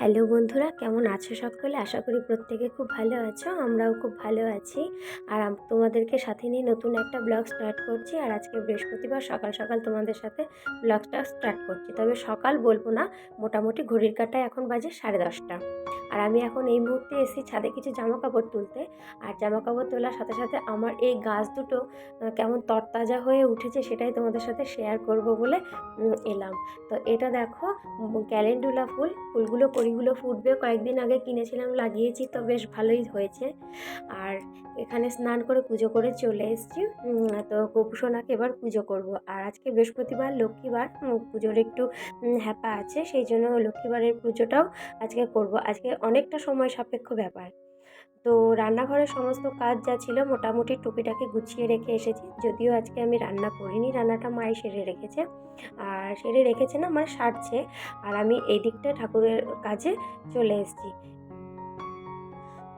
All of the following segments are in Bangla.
হ্যালো বন্ধুরা, কেমন আছো সকলে? আশা করি প্রত্যেকে খুব ভালো আছো, আমরাও খুব ভালো আছি। আর তোমাদেরকে সাথে নিয়ে নতুন একটা ব্লগ স্টার্ট করছি। আর আজকে বৃহস্পতিবার, সকাল সকাল তোমাদের সাথে ব্লগটা স্টার্ট করছি। তবে সকাল বলব না, মোটামুটি ঘড়ির কাটায় এখন বাজে সাড়ে দশটা। আর আমি এখন এই মুহূর্তে এসেছি ছাদে কিছু জামা কাপড় তুলতে। আর জামা কাপড় তোলার সাথে সাথে আমার এই গাছ দুটো কেমন তরতাজা হয়ে উঠেছে সেটাই তোমাদের সাথে শেয়ার করব বলে এলাম। তো এটা দেখো ক্যালেন্ডুলা ফুল, ফুলগুলো, কড়িগুলো ফুটবে। কয়েকদিন আগে কিনেছিলাম, লাগিয়েছি তো বেশ ভালোই হয়েছে। আর এখানে স্নান করে পুজো করে চলে এসেছি। তো গোপুসোনাকে এবার পুজো করব। আর আজকে বৃহস্পতিবার, লক্ষ্মীবার পুজোর একটু হ্যাপা আছে। সেই জন্য লক্ষ্মীবারের পুজোটাও আজকে করব। আজকে অনেকটা সময় সাপেক্ষ ব্যাপার। তো রান্নাঘরের সমস্ত কাজ যা ছিল মোটামুটি টুপিটাকে গুছিয়ে রেখে এসেছি। যদিও আজকে আমি রান্না করিনি, রান্নাটা মাই সেরে রেখেছে। আর সেরে রেখেছে না মানে সারছে। আর আমি এই দিকটা ঠাকুরের কাজে চলে এসেছি।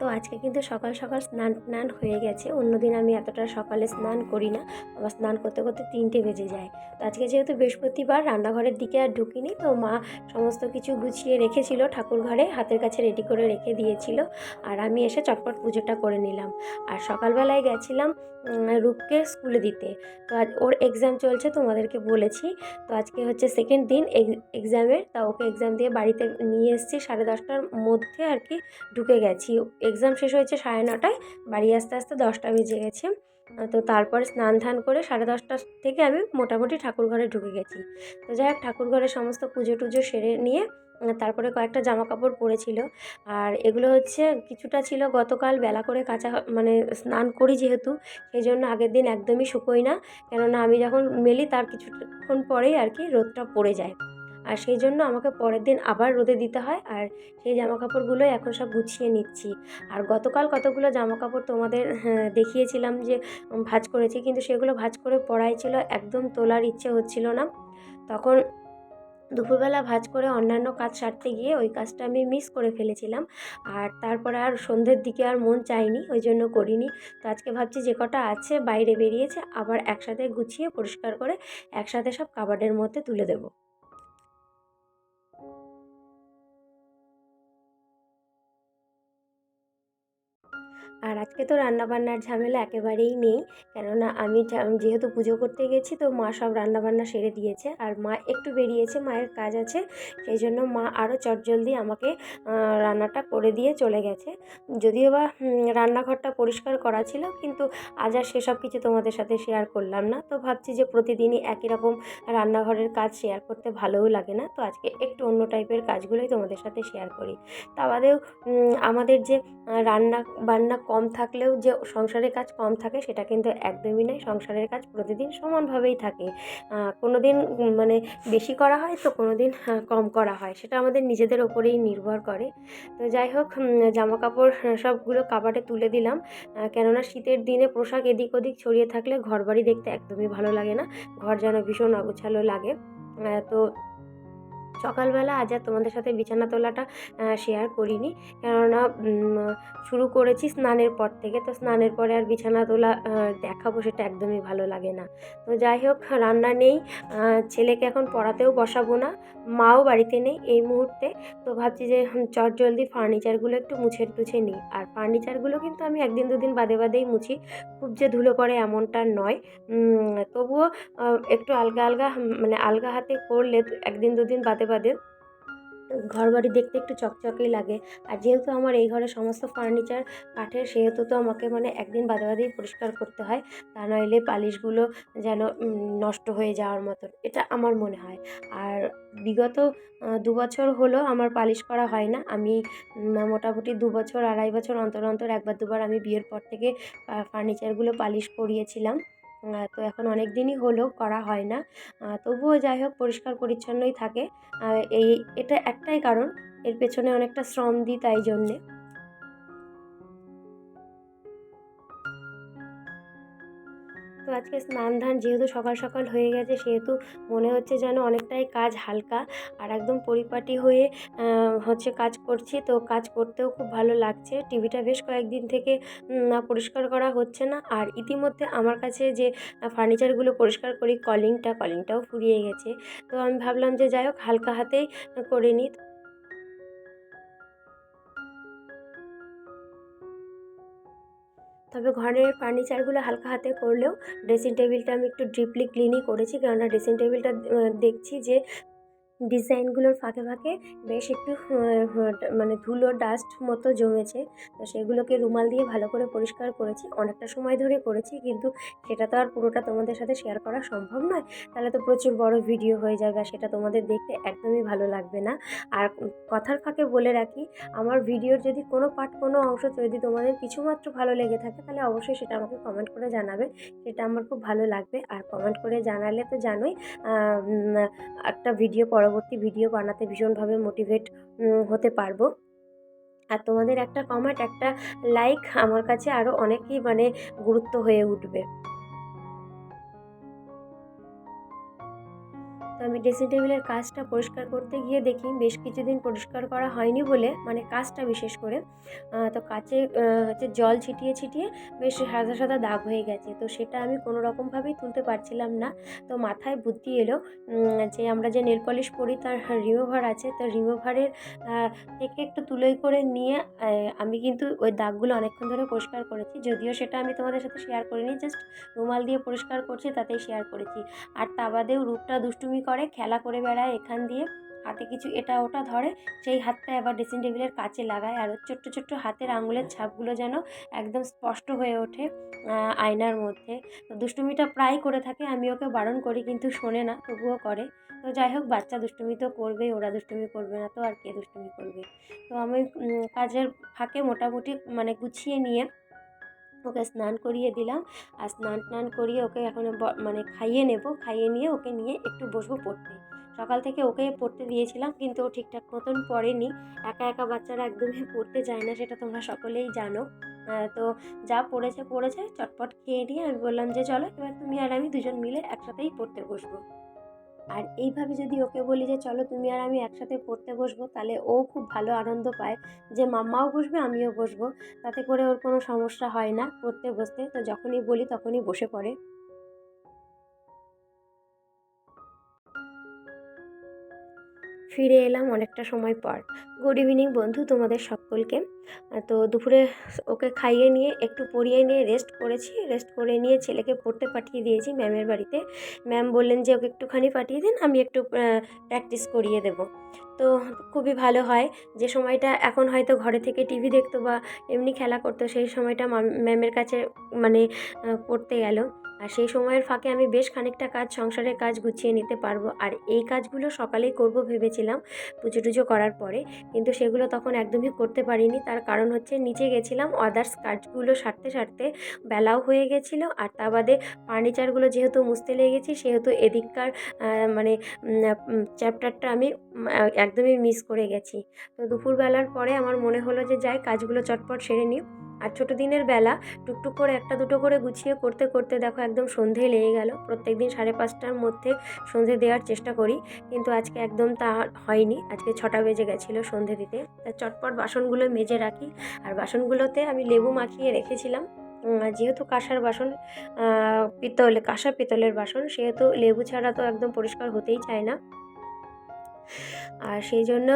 তো আজকে কিন্তু সকাল সকাল স্নান স্নান হয়ে গেছে। অন্যদিন আমি এতটা সকালে স্নান করি না। আমার স্নান করতে করতে তিনটে বেজে যায়। তো আজকে যেহেতু বৃহস্পতিবার, রান্নাঘরের দিকে আর ঢুকিনি, তো মা সমস্ত কিছু গুছিয়ে রেখেছিল ঠাকুর ঘরে, হাতের কাছে রেডি করে রেখে দিয়েছিল। আর আমি এসে চটপট পুজোটা করে নিলাম। আর সকালবেলায় গেছিলাম রূপকে স্কুলে দিতে। তো আজ ওর এক্সাম চলছে, তোমাদেরকে বলেছি। তো আজকে হচ্ছে সেকেন্ড দিন এক্সামের তা ওকে এক্সাম দিয়ে বাড়িতে নিয়ে এসেছি, সাড়ে দশটার মধ্যে আর কি ঢুকে গেছি। এক্সাম শেষ হয়েছে সাড়ে নটায়, বাড়ি আসতে আসতে দশটা বেজে গেছে। তো তারপরে স্নান ধান করে সাড়ে দশটা থেকে আমি মোটামুটি ঠাকুর ঘরে ঢুকে গেছি। তো যাই হোক, ঠাকুর ঘরে সমস্ত পুজো টুজো সেরে নিয়ে তারপরে কয়েকটা জামা কাপড় পরেছিল। আর এগুলো হচ্ছে কিছুটা ছিল গতকাল বেলা করে কাঁচা মানে স্নান করি যেহেতু সেই জন্য আগের দিন একদমই শুকোই না। কেননা আমি যখন মেলি তার কিছুক্ষণ পরেই আর কি রোদটা পড়ে যায়। আর সেই জন্য আমাকে পরের দিন আবার রোদে দিতে হয়। আর সেই জামা কাপড়গুলোই এখন সব গুছিয়ে নিচ্ছি। আর গতকাল কতগুলো জামা কাপড় তোমাদের হ্যাঁ, দেখিয়েছিলাম যে ভাঁজ করেছি কিন্তু সেগুলো ভাঁজ করে পড়াই ছিল একদম তোলার ইচ্ছে হচ্ছিল না। তখন দুপুরবেলা ভাজ করে অন্যান্য কাজ সারতে গিয়ে ওই কাজটা আমি মিস করে ফেলেছিলাম। আর তারপরে আর সন্ধ্যের দিকে আর মন চাইনি, ওই জন্য করিনি। তো আজকে ভাবছি যে কটা আছে, বাইরে বেরিয়েছে, আবার একসাথে গুছিয়ে পরিষ্কার করে একসাথে সব কাবার্ডের মধ্যে তুলে দেবো। আর আজকে তো রান্নাবান্নার ঝামেলা একেবারেই নেই। কেননা আমি যেহেতু পুজো করতে গেছি, তো মা সব রান্নাবান্না সেরে দিয়েছে। আর মা একটু বেরিয়েছে, মায়ের কাজ আছে, সেই জন্য মা আরও চটজলদি আমাকে রান্নাটা করে দিয়ে চলে গেছে। যদিও বা রান্নাঘরটা পরিষ্কার করা ছিল, কিন্তু আজ আর সেসব কিছু তোমাদের সাথে শেয়ার করলাম না। তো ভাবছি যে প্রতিদিনই একই রকম রান্নাঘরের কাজ শেয়ার করতে ভালোও লাগে না। তো আজকে একটু অন্য টাইপের কাজগুলোই তোমাদের সাথে শেয়ার করি। তা বাদেও আমাদের যে রান্না বান্না কম থাকলেও যে সংসারের কাজ কম থাকে সেটা কিন্তু একদমই নয়। সংসারের কাজ প্রতিদিন সমানভাবেই থাকে। কোনো দিন মানে বেশি করা হয় তো কোনো দিন কম করা হয়। সেটা আমাদের নিজেদের ওপরেই নির্ভর করে। তো যাই হোক জামা কাপড় সবগুলো কাবাটে তুলে দিলাম। কেননা শীতের দিনে পোশাক এদিক ওদিক ছড়িয়ে থাকলে ঘরবাড়ি দেখতে একদমই ভালো লাগে না। ঘর যেন ভীষণ অগোছালো লাগে। তো সকালবেলা আজ আর তোমাদের সাথে বিছানা তোলাটা শেয়ার করিনি। কেননা শুরু করেছি স্নানের পর থেকে। তো স্নানের পরে আর বিছানা তোলা দেখাবো সেটা একদমই ভালো লাগে না। তো যাই হোক, রান্না নেই। ছেলেকে এখন পড়াতেও বসাবো না। মাও বাড়িতে নেই এই মুহূর্তে। তো ভাবছি যে চট জলদি ফার্নিচারগুলো একটু মুছে টুছে নিই। আর ফার্নিচারগুলো কিন্তু আমি একদিন দুদিন বাদে বাদেই মুছি। খুব যে ধুলো পড়ে এমনটা নয়। তবুও একটু আলগা আলগা মানে আলগা হাতে করলে একদিন দুদিন বাদে বাদে ঘর বাড়ি দেখতে একটু চকচকেই লাগে। আর যেহেতু আমার এই ঘরে সমস্ত ফার্নিচার কাঠের, সেহেতু তো আমাকে মানে একদিন বাদে বাদেই পরিষ্কার করতে হয়। তা নইলে পালিশগুলো যেন নষ্ট হয়ে যাওয়ার মতন। এটা আমার মনে হয়। আর বিগত দু বছর হলো আমার পালিশ করা হয় না। আমি মোটামুটি দু বছর, আড়াই বছর অন্তর অন্তর একবার দুবার আমি বিয়ের পর থেকে ফার্নিচারগুলো পালিশ করিয়েছিলাম। তো এখন অনেক দিনই হলো, করা হয় না। তবুও যাই হোক, পরিষ্কার পরিচ্ছন্নই থাকে। এই, এটা একটাই কারণ, এর পেছনে অনেকটা শ্রম দিই তাই জন্যে। আজকে স্নান ধান যেহেতু সকাল সকাল হয়ে গেছে, সেহেতু মনে হচ্ছে যেন অনেকটাই কাজ হালকা। আর একদম পরিপাটি হয়ে হচ্ছে কাজ করছি, তো কাজ করতেও খুব ভালো লাগছে। টিভিটা বেশ কয়েকদিন থেকে পরিষ্কার করা হচ্ছে না। আর ইতিমধ্যে আমার কাছে যে ফার্নিচারগুলো পরিষ্কার করি, কলিংটা, কলিংটাও ফুরিয়ে গেছে। তো আমি ভাবলাম যে যাই হোক, হালকা হাতেই করে নিই। তবে ঘরের ফার্নিচারগুলো হালকা হাতে করলেও ড্রেসিং টেবিলটা আমি একটু ডিপলি ক্লিনই করেছি। কেননা ড্রেসিং টেবিলটা দেখছি যে ডিজাইনগুলোর ফাঁকে ফাঁকে বেশ একটু মানে ধুলো ডাস্ট মতো জমেছে। তো সেগুলোকে রুমাল দিয়ে ভালো করে পরিষ্কার করেছি। অনেকটা সময় ধরে করেছি, কিন্তু সেটা তো আর পুরোটা তোমাদের সাথে শেয়ার করা সম্ভব নয়। তাহলে তো প্রচুর বড় ভিডিও হয়ে যাবে আর সেটা তোমাদের দেখতে একদমই ভালো লাগবে না। আর কথার ফাঁকে বলে রাখি, আমার ভিডিওর যদি কোনো পার্ট কোনো অংশ যদি তোমাদের কিছুমাত্র ভালো লেগে থাকে, তাহলে অবশ্যই সেটা আমাকে কমেন্ট করে জানাবে। সেটা আমার খুব ভালো লাগবে। আর কমেন্ট করে জানালে তো জানোই একটা ভিডিও পরবর্তী পরবর্তী ভিডিও বানাতে ভীষণভাবে মোটিভেট হতে পারব। আর তোমাদের একটা কমেন্ট একটা লাইক আমার কাছে আরও অনেকই মানে গুরুত্ব হয়ে উঠবে। তো আমি ড্রেসিং টেবিলের কাজটা পরিষ্কার করতে গিয়ে দেখি বেশ কিছুদিন পরিষ্কার করা হয়নি বলে মানে কাজটা বিশেষ করে। তো কাচে হচ্ছে জল ছিটিয়ে ছিটিয়ে বেশ সাদা সাদা দাগ হয়ে গেছে। তো সেটা আমি কোনো রকমভাবেই তুলতে পারছিলাম না। তো মাথায় বুদ্ধি এলো যে আমরা যে নেল পলিশ পরি তার রিমুভার আছে। তো রিমুভারের থেকে একটু তুলোই করে নিয়ে আমি কিন্তু ওই দাগগুলো অনেকক্ষণ ধরে পরিষ্কার করেছি। যদিও সেটা আমি তোমাদের সাথে শেয়ার করিনি জাস্ট রুমাল দিয়ে পরিষ্কার করছি, তাতেই শেয়ার করেছি। আর তা বাদেও রূপটা দুষ্টুমি করে, খেলা করে বেড়ায় এখান দিয়ে। হাতে কিছু এটা ওটা ধরে, সেই হাতটা এবার ড্রেসিং টেবিলের কাছে লাগায়। আর ছোট্ট ছোট্ট হাতের আঙুলের ছাপগুলো যেন একদম স্পষ্ট হয়ে ওঠে আয়নার মধ্যে। তো দুষ্টুমিটা প্রায় করে থাকে, আমি ওকে বারণ করি কিন্তু শোনে না, তবুও করে। তো যাই হোক, বাচ্চা দুষ্টুমি তো করবেই, ওরা দুষ্টুমি করবে না তো আর কে দুষ্টুমি করবে? তো আমি কাজের ফাঁকে মোটামুটি মানে গুছিয়ে নিয়ে ওকে স্নান করিয়ে দিলাম। আর স্নান টান করিয়ে ওকে এখন মানে খাইয়ে নেব। খাইয়ে নিয়ে ওকে নিয়ে একটু বসবো পড়তে। সকাল থেকে ওকে পড়তে দিয়েছিলাম কিন্তু ও ঠিকঠাক মতন পড়েনি। একা একা বাচ্চারা একদমই পড়তে যায় না, সেটা তোমরা সকলেই জানো। তো যা পড়েছে পড়েছে, চটপট খেয়ে নিয়ে আমি বললাম যে, চলো এবার তুমি আর আমি দুজন মিলে একসাথেই পড়তে বসবো। আর এইভাবে যদি ওকে বলি যে, চলো তুমি আর আমি একসাথে পড়তে বসবো, তাহলে ও খুব ভালো আনন্দ পায় যে, মাম্মাও বসবে, আমিও বসবো। তাতে করে ওর কোনো সমস্যা হয় না পড়তে বসতে। তো যখনই বলি তখনই বসে পড়ে। ফিরে এলাম অনেকটা সময় পর। গুড ইভিনিং বন্ধু, তোমাদের সকলকে। তো দুপুরে ওকে খাইয়ে নিয়ে, একটু পড়িয়ে নিয়ে রেস্ট করেছি। রেস্ট করে নিয়ে ছেলেকে পড়তে পাঠিয়ে দিয়েছি ম্যামের বাড়িতে। ম্যাম বললেন যে, ওকে একটুখানি পাঠিয়ে দিন, আমি একটু প্র্যাকটিস করিয়ে দেব। তো খুবই ভালো হয়। যে সময়টা এখন হয়তো ঘরে থেকে টিভি দেখতো বা এমনি খেলা করতো, সেই সময়টা ম্যামের কাছে মানে পড়তে গেল। আর সেই সময়ের ফাঁকে আমি বেশ খানিকটা কাজ, সংসারের কাজ গুছিয়ে নিতে পারব। আর এই কাজগুলো সকালেই করব ভেবেছিলাম পুজো টুজো করার পরে। কিন্তু সেগুলো তখন একদমই করতে পারিনি। তার কারণ হচ্ছে নিচে গেছিলাম আদার্স কাজগুলো সারতে সারতে বেলাও হয়ে গেছিল। আর তা বাদে ফার্নিচারগুলো যেহেতু মুছতে লেগেছি, সেহেতু এদিককার মানে চ্যাপ্টারটা আমি একদমই মিস করে গেছি। তো দুপুরবেলার পরে আমার মনে হলো যে যাই, কাজগুলো চটপট সেরে নিই। আর ছোটো দিনের বেলা টুকটুক করে একটা দুটো করে গুছিয়ে করতে করতে দেখো একদম সন্ধে লেগে গেল। প্রত্যেক দিন সাড়ে পাঁচটার মধ্যে সন্ধে দেওয়ার চেষ্টা করি, কিন্তু আজকে একদম তা হয়নি। আজকে ছটা বেজে গেছিল সন্ধে দিতে। তা চটপট বাসনগুলো মেজে রাখি। আর বাসনগুলোতে আমি লেবু মাখিয়ে রেখেছিলাম। যেহেতু কাঁসার বাসন পিতল, কাঁসা পিতলের বাসন, সেহেতু লেবু ছাড়া তো একদম পরিষ্কার হতেই চায় না। আর সেই জন্য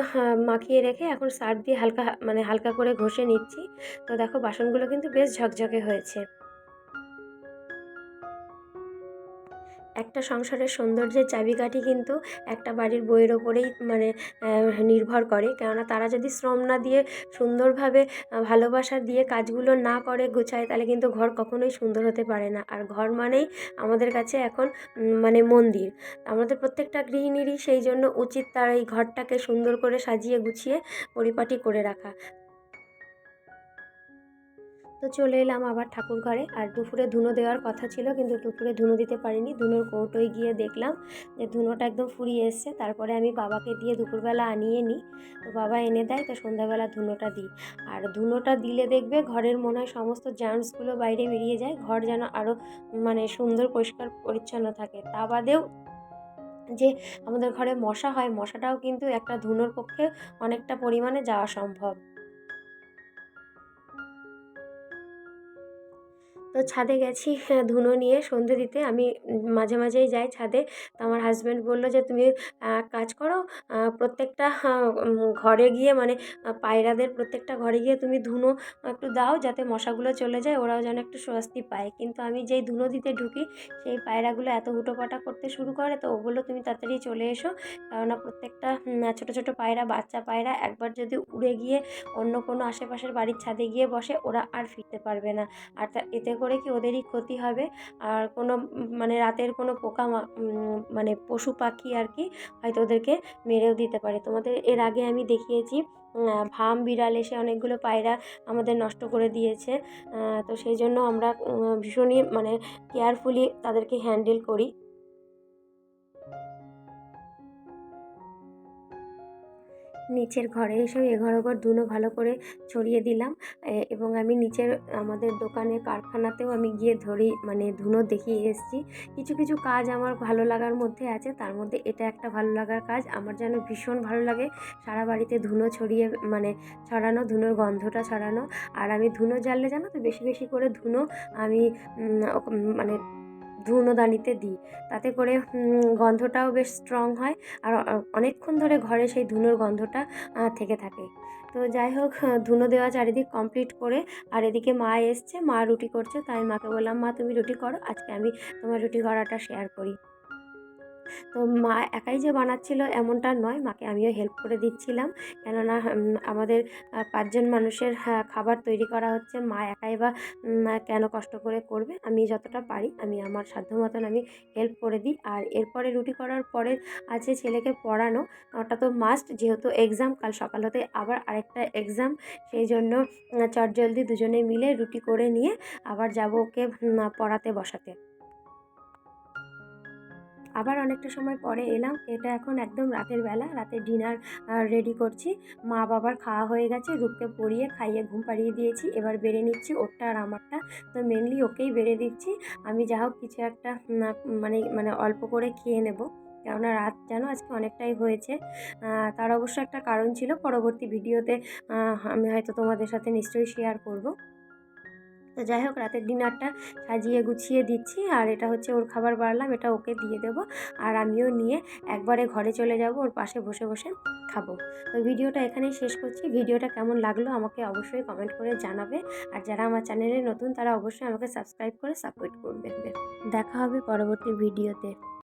মাখিয়ে রেখে এখন সার দিয়ে হালকা মানে হালকা করে ঘষে নিচ্ছি। তো দেখো, বাসনগুলো কিন্তু বেশ ঝকঝকে হয়েছে। একটা সংসারের সৌন্দর্যের চাবিকাঠি কিন্তু একটা বাড়ির বইয়ের ওপরেই মানে নির্ভর করে। কেননা তারা যদি শ্রম না দিয়ে সুন্দরভাবে ভালোবাসা দিয়ে কাজগুলো না করে, গোছায়, তাহলে কিন্তু ঘর কখনোই সুন্দর হতে পারে না। আর ঘর মানেই আমাদের কাছে এখন মানে মন্দির। আমাদের প্রত্যেকটা গৃহিণীরই সেই জন্য উচিত তার এই ঘরটাকে সুন্দর করে সাজিয়ে গুছিয়ে পরিপাটি করে রাখা। তো চলে এলাম আবার ঠাকুর ঘরে। আর দুপুরে ধুনো দেওয়ার কথা ছিল, কিন্তু দুপুরে ধুনো দিতে পারিনি। ধুনোর কৌটোয় গিয়ে দেখলাম যে ধুনোটা একদম ফুরিয়ে এসছে। তারপরে আমি বাবাকে দিয়ে দুপুরবেলা আনিয়ে নিই। তো বাবা এনে দেয়, তো সন্ধ্যাবেলা ধুনোটা দিই। আর ধুনোটা দিলে দেখবে ঘরের মনে হয় সমস্ত জার্মসগুলো বাইরে বেরিয়ে যায়। ঘর যেন আরও মানে সুন্দর, পরিষ্কার, পরিচ্ছন্ন থাকে। তা বাদেও যে আমাদের ঘরে মশা হয়, মশাটাও কিন্তু একটা ধুনোর পক্ষে অনেকটা পরিমাণে যাওয়া সম্ভব। তো ছাদে গেছি হ্যাঁ, ধুনো নিয়ে সন্ধে দিতে। আমি মাঝে মাঝেই যাই ছাদে। তো আমার হাজব্যান্ড বলল যে তুমি কাজ করো প্রত্যেকটা ঘরে গিয়ে মানে পায়রাদের প্রত্যেকটা ঘরে গিয়ে তুমি ধুনো একটু দাও যাতে মশাগুলো চলে যায় ওরাও যেন একটু স্বস্তি পায়। কিন্তু আমি যেই ধুনো দিতে ঢুকি সেই পায়রাগুলো এত হুটোপাটা করতে শুরু করে তো ওগুলো তুমি তাড়াতাড়ি চলে এসো। কেননা প্রত্যেকটা ছোটো ছোটো পায়রা বাচ্চা পায়রা একবার যদি উড়ে গিয়ে অন্য কোনো আশেপাশের বাড়ির ছাদে গিয়ে বসে ওরা আর ফিরতে পারবে না। আর এতে করে কি ওদেরই ক্ষতি হবে? আর কোনো মানে রাতের কোনো পোকা মানে পশু পাখি আর কি হয়তো ওদেরকে মেরেও দিতে পারে। তোমাদের এর আগে আমি দেখিয়েছি ভাম বিড়াল এসে অনেকগুলো পায়রা আমাদের নষ্ট করে দিয়েছে। তো সেই জন্য আমরা ভীষণই মানে কেয়ারফুলি তাদেরকে হ্যান্ডেল করি। নিচের ঘরে এসে এঘর ওঘর ধুনো ভালো করে ছড়িয়ে দিলাম। এবং আমি নিচের আমাদের দোকানে কারখানাতেও আমি গিয়ে ধরি মানে ধুনো দেখিয়ে এসেছি। কিছু কিছু কাজ আমার ভালো লাগার মধ্যে আছে। তার মধ্যে এটা একটা ভালো লাগার কাজ। আমার যেন ভীষণ ভালো লাগে সারা বাড়িতে ধুনো ছড়িয়ে মানে ছড়ানো, ধুনোর গন্ধটা ছড়ানো। আর আমি ধুনো জ্বাললে জানো তো, বেশি বেশি করে ধুনো আমি মানে ধুনোদানিতে দিই। তাতে করে গন্ধটাও বেশ স্ট্রং হয় আর অনেকক্ষণ ধরে ঘরে সেই ধুনোর গন্ধটা থেকে থাকে। তো যাই হোক ধুনো দেওয়া চারিদিক কমপ্লিট করে আর এদিকে মা এসছে, মা রুটি করছে, তাই মাকে বললাম, মা, তুমি রুটি করো, আজকে আমি তোমার রুটি করাটা শেয়ার করি। তো মা একাই যে বানাচ্ছিল এমনটা নয় মাকে আমিও হেল্প করে দিচ্ছিলাম। কেননা আমাদের পাঁচজন মানুষের খাবার তৈরি করা হচ্ছে মা একাই বা কেন কষ্ট করে করবে? আমি যতটা পারি আমি আমার সাধ্য মতন আমি হেল্প করে দিই। আর এরপরে রুটি করার পরে আছে ছেলেকে পড়ানো ওটা তো মাস্ট যেহেতু এক্সাম কাল সকাল হতে আবার আরেকটা এক্সাম সেই জন্য উম, চটজলদি দুজনে মিলে রুটি করে নিয়ে আবার যাব ওকে পড়াতে বসাতে। আবার অনেকটা সময় পরে এলাম। এটা এখন একদম রাতের বেলা রাতের ডিনার রেডি করছি। মা বাবার খাওয়া হয়ে গেছে, রূপকে পরিয়ে খাইয়ে ঘুম পাড়িয়ে দিয়েছি। এবার বেড়ে নিচ্ছি ওরটা আর আমারটা। তো মেনলি ওকেই বেড়ে দিচ্ছি। আমি যা হোক কিছু একটা মানে মানে অল্প করে খেয়ে নেব। কেননা রাত যেন আজকে অনেকটাই হয়েছে। তার অবশ্য একটা কারণ ছিল, পরবর্তী ভিডিওতে আমি হয়তো তোমাদের সাথে নিশ্চয়ই শেয়ার করব। তো যাই হোক, রাতের ডিনারটা সাজিয়ে গুছিয়ে দিচ্ছি। আর এটা হচ্ছে ওর খাবার বাড়লাম, এটা ওকে দিয়ে দেবো। আর আমিও নিয়ে একবারে ঘরে চলে যাব, ওর পাশে বসে বসে খাব। তো ভিডিওটা এখানেই শেষ করছি। ভিডিওটা কেমন লাগল আমাকে অবশ্যই কমেন্ট করে জানাবে। আর যারা আমার চ্যানেলে নতুন, তারা অবশ্যই আমাকে সাবস্ক্রাইব করে সাপোর্ট করবে। দেখা হবে পরবর্তী ভিডিওতে।